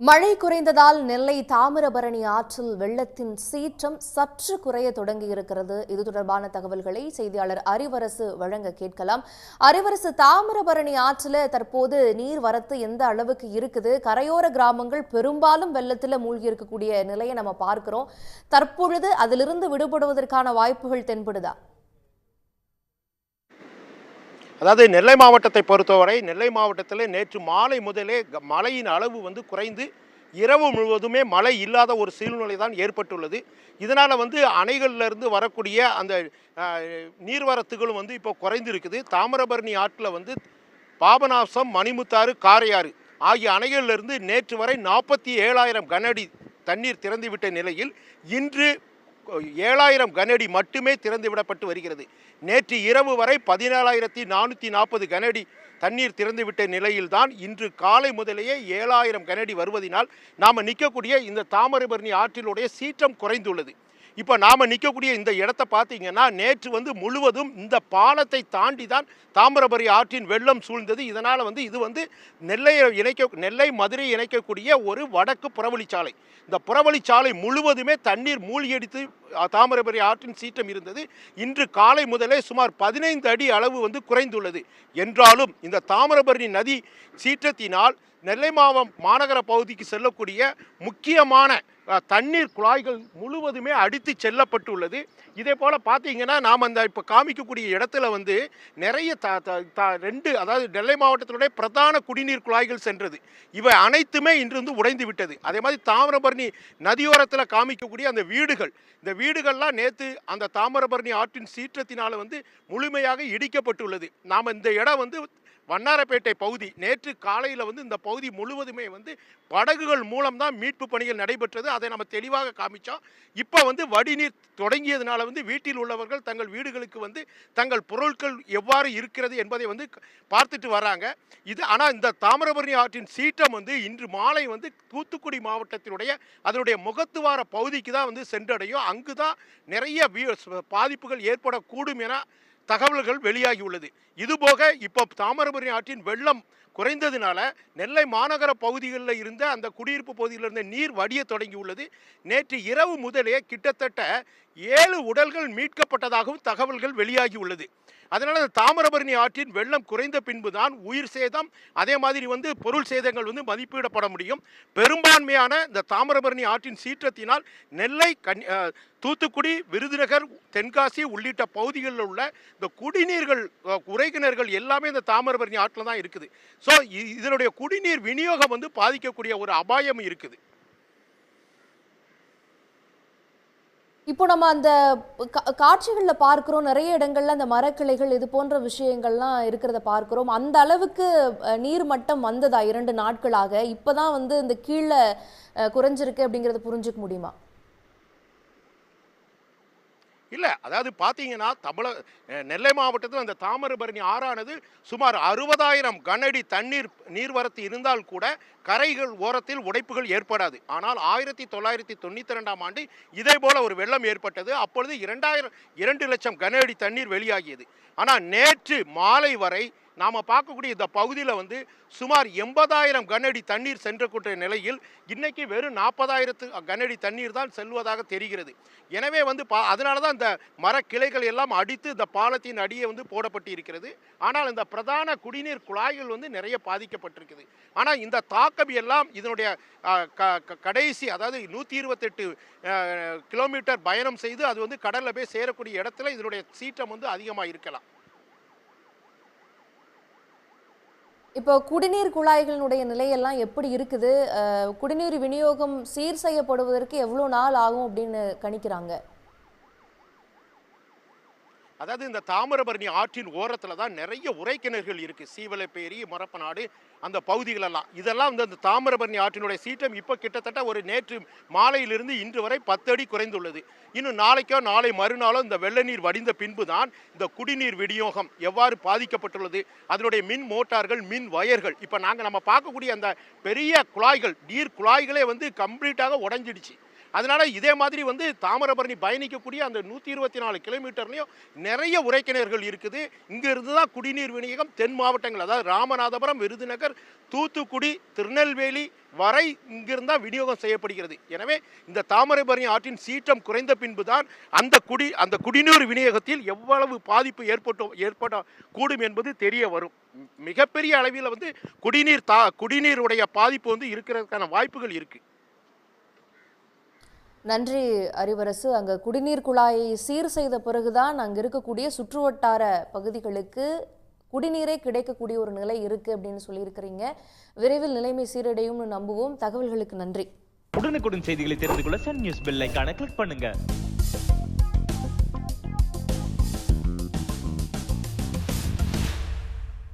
மழை குறைந்ததால் நெல்லை தாமிரபரணி ஆற்றில் வெள்ளத்தின் சீற்றம் சற்று குறைய தொடங்கியிருக்கிறது இது தொடர்பான தகவல்களை செய்தியாளர் அறிவரசு வழங்க கேட்கலாம். அறிவரசு தாமிரபரணி ஆற்றில் தற்போது நீர் வரத்து எந்த அளவுக்கு இருக்குது? கரையோர கிராமங்கள் பெரும்பாலும் வெள்ளத்தில் மூழ்கி இருக்கக்கூடிய நிலையை நம்ம பார்க்கிறோம். தற்பொழுது அதிலிருந்து விடுபடுவதற்கான வாய்ப்புகள் தென்படுதா? அதாவது நெல்லை மாவட்டத்தை பொறுத்தவரை நெல்லை மாவட்டத்தில் நேற்று மாலை முதலே மழையின் அளவு வந்து குறைந்து இரவு முழுவதுமே மழை இல்லாத ஒரு சூழ்நிலை தான் ஏற்பட்டுள்ளது. இதனால் வந்து அணைகளிலிருந்து வரக்கூடிய அந்த நீர்வரத்துகளும் வந்து இப்போ குறைந்திருக்குது. தாமிரபரணி ஆற்றில் வந்து பாபநாசம் மணிமுத்தாறு காரையாறு ஆகிய அணைகளிலிருந்து நேற்று வரை நாற்பத்தி ஏழாயிரம் கனஅடி தண்ணீர் திறந்துவிட்ட நிலையில் இன்று ஏழாயிரம் கனஅடி மட்டுமே திறந்து விடப்பட்டு வருகிறது. நேற்று இரவு வரை பதினேழாயிரத்தி நானூற்றி நாற்பது கனஅடி தண்ணீர் திறந்துவிட்ட நிலையில்தான் இன்று காலை முதலேயே ஏழாயிரம் கனஅடி வருவதினால் நாம் நிற்கக்கூடிய இந்த தாமிரபரணி ஆற்றிலுடைய சீற்றம் குறைந்துள்ளது. இப்போ நாம் நிற்கக்கூடிய இந்த இடத்த பார்த்தீங்கன்னா நேற்று வந்து முழுவதும் இந்த பாலத்தை தாண்டி தான் தாமிரபரி ஆற்றின் வெள்ளம் சூழ்ந்தது. இதனால் வந்து இது வந்து நெல்லையை இணைக்க நெல்லை மதுரை இணைக்கக்கூடிய ஒரு வடக்கு புறவழிச்சாலை இந்த புறவழிச்சாலை முழுவதுமே தண்ணீர் மூழ்கியடித்து தாமிரபரி ஆற்றின் சீற்றம் இருந்தது. இன்று காலை முதலே சுமார் பதினைந்து அடி அளவு வந்து குறைந்துள்ளது. என்றாலும் இந்த தாமிரபரணி நதி சீற்றத்தினால் நெல்லை மாவட்டம் மாநகர பகுதிக்கு செல்லக்கூடிய முக்கியமான தண்ணீர் குழாய்கள் முழுவதுமே அடித்து செல்லப்பட்டுள்ளது. இதே போல் பார்த்தீங்கன்னா நாம் அந்த இப்போ காமிக்கக்கூடிய இடத்துல வந்து நிறைய த த- த- ரெண்டு அதாவது நெல்லை மாவட்டத்தினுடைய பிரதான குடிநீர் குழாய்கள் சென்றது. இவை அனைத்துமே இன்று வந்து உடைந்து விட்டது. அதே மாதிரி தாமிரபரணி நதியோரத்தில் காமிக்கக்கூடிய அந்த வீடுகள் இந்த வீடுகள்லாம் நேற்று அந்த தாமிரபரணி ஆற்றின் சீற்றத்தினால் வந்து முழுமையாக இடிக்கப்பட்டுள்ளது. நாம் இந்த இடம் வந்து வண்ணாரப்பேட்டை பகுதி. நேற்று காலையில் வந்து இந்த பகுதி முழுவதுமே வந்து படகுகள் மூலம்தான் மீட்பு பணிகள் நடைபெற்றது. அதை நம்ம தெளிவாக காமிச்சோம். இப்போ வந்து வடிநீர் தொடங்கியதுனால வந்து வீட்டில் உள்ளவர்கள் தங்கள் வீடுகளுக்கு வந்து தங்கள் பொருட்கள் எவ்வாறு இருக்கிறது என்பதை வந்து பார்த்துட்டு வராங்க. இது ஆனால் இந்த தாமிரபரணி ஆற்றின் சீற்றம் வந்து இன்று மாலை வந்து தூத்துக்குடி மாவட்டத்தினுடைய அதனுடைய முகத்துவார பகுதிக்கு தான் வந்து சென்றடையும். அங்கு தான் நிறைய வீ- பாதிப்புகள் ஏற்படக்கூடும் என தகவல்கள் வெளியாகி உள்ளது இதுபோக இப்போ தாமிரபரணி ஆற்றின் வெள்ளம் குறைந்ததுனால நெல்லை மாநகர பகுதிகளில் இருந்த அந்த குடியிருப்பு பகுதியில் இருந்த நீர் வடிய தொடங்கி உள்ளது நேற்று இரவு முதலே கிட்டத்தட்ட ஏழு உடல்கள் மீட்கப்பட்டதாகவும் தகவல்கள் வெளியாகி உள்ளது அதனால் அந்த தாமிரபரணி ஆற்றின் வெள்ளம் குறைந்த பின்பு தான் உயிர் சேதம் அதே மாதிரி வந்து பொருள் சேதங்கள் வந்து மதிப்பிடப்பட முடியும். பெரும்பான்மையான இந்த தாமிரபரணி ஆற்றின் சீற்றத்தினால் நெல்லை கன் தூத்துக்குடி விருதுநகர் தென்காசி உள்ளிட்ட பகுதிகளில் உள்ள இந்த குடிநீர்கள் அஹ், எல்லாமே இந்த தாமிரபரணி ஆற்றில் தான் இருக்குது. ஸோ இதனுடைய குடிநீர் விநியோகம் வந்து பாதிக்கக்கூடிய ஒரு அபாயம் இருக்குது. இப்போ நம்ம அந்த கா- பார்க்குறோம். நிறைய இடங்கள்ல அந்த மரக்கிளைகள் இது போன்ற விஷயங்கள்லாம் இருக்கிறத பார்க்குறோம். அந்த அளவுக்கு நீர் மட்டம் வந்ததா இரண்டு நாட்களாக? இப்பதான் வந்து இந்த கீழே குறைஞ்சிருக்கு அப்படிங்கறத புரிஞ்சுக்க முடியுமா? இல்லை அதாவது பார்த்தீங்கன்னா தமிழ நெல்லை மாவட்டத்தில் அந்த தாமிரபரணி ஆறானது சுமார் அறுபதாயிரம் கனடி தண்ணீர் நீர்வரத்து இருந்தால் கூட கரைகள் ஓரத்தில் உடைப்புகள் ஏற்படாது. ஆனால் ஆயிரத்தி தொள்ளாயிரத்தி தொண்ணூற்றி ரெண்டாம் ஆண்டு இதே போல ஒரு வெள்ளம் ஏற்பட்டது. அப்பொழுது இரண்டாயிரம் இரண்டு லட்சம் கன அடி தண்ணீர் வெளியாகியது. ஆனால் நேற்று மாலை வரை நாம் பார்க்கக்கூடிய இந்த பகுதியில் வந்து சுமார் எண்பதாயிரம் கனஅடி தண்ணீர் சென்றக்கூடிய நிலையில் இன்னைக்கு வெறும் நாற்பதாயிரத்து கனஅடி தண்ணீர் தான் செல்வதாக தெரிகிறது. எனவே வந்து பா அதனால தான் இந்த மரக்கிளைகள் எல்லாம் அடித்து இந்த பாலத்தின் அடியே வந்து போடப்பட்டு இருக்கிறது ஆனால் இந்த பிரதான குடிநீர் குழாய்கள் வந்து நிறைய பாதிக்கப்பட்டிருக்குது. ஆனால் இந்த தாக்கம் எல்லாம் இதனுடைய க- கடைசி அதாவது நூற்றி இருபத்தெட்டு கிலோமீட்டர் பயணம் செய்து அது வந்து கடலில் போய் சேரக்கூடிய இடத்துல இதனுடைய சீற்றம் வந்து அதிகமாக இருக்கலாம் இப்போ குடிநீர் குழாய்களினுடைய நிலையெல்லாம் எப்படி இருக்குது? குடிநீர் விநியோகம் சீர் செய்யப்படுவதற்கு எவ்வளோ நாள் ஆகும் அப்படின்னு கணிக்கிறாங்க. அதாவது இந்த தாமிரபரணி ஆற்றின் ஓரத்தில் தான் நிறைய உரைக்கிணறுகள் இருக்குது சீவலைப்பேரி மரப்பநாடு அந்த பகுதிகளெல்லாம். இதெல்லாம் வந்து அந்த தாமிரபரணி ஆற்றினுடைய சீற்றம் இப்போ கிட்டத்தட்ட ஒரு நேற்று மாலையிலிருந்து இன்று வரை பத்து அடி குறைந்துள்ளது. இன்னும் நாளைக்கோ நாளை மறுநாளோ இந்த வெள்ள நீர் வடிந்த பின்பு தான் இந்த குடிநீர் விநியோகம் எவ்வாறு பாதிக்கப்பட்டுள்ளது அதனுடைய மின் மோட்டார்கள் மின் வயர்கள். இப்போ நாங்கள் நம்ம பார்க்கக்கூடிய அந்த பெரிய குழாய்கள் நீர் குழாய்களே வந்து கம்ப்ளீட்டாக உடைஞ்சிடுச்சு. அதனால் இதே மாதிரி வந்து தாமிரபரணி பயணிக்கக்கூடிய அந்த நூற்றி இருபத்தி நாலு கிலோமீட்டர்லையும் நிறைய உரைக்கிணறுகள் இருக்குது. இங்கிருந்து தான் குடிநீர் விநியோகம் தென் மாவட்டங்கள் அதாவது ராமநாதபுரம் விருதுநகர் தூத்துக்குடி திருநெல்வேலி வரை இங்கிருந்தால் விநியோகம் செய்யப்படுகிறது. எனவே இந்த தாமிரபரணி ஆற்றின் சீற்றம் குறைந்த பின்புதான் அந்த குடி அந்த குடிநீர் விநியோகத்தில் எவ்வளவு பாதிப்பு ஏற்பட்டோ ஏற்பட கூடும் என்பது தெரிய வரும். மிகப்பெரிய அளவில் வந்து குடிநீர் தா குடிநீருடைய பாதிப்பு வந்து இருக்கிறதுக்கான வாய்ப்புகள் இருக்குது நன்றி அறிவரசு அங்கே குடிநீர் குழாயை சீர் செய்த பிறகுதான் அங்கே இருக்கக்கூடிய சுற்றுவட்டார பகுதிகளுக்கு குடிநீரே கிடைக்கக்கூடிய ஒரு நிலை இருக்கு அப்படின்னு சொல்லியிருக்கிறீங்க. விரைவில் நிலைமை சீரடையும்னு நம்புவோம். தகவல்களுக்கு நன்றி. உடனுக்குடன் செய்திகளை தெரிந்து கொள்ள சன் நியூஸ் பெல் ஐக்கான கிளிக் பண்ணுங்க.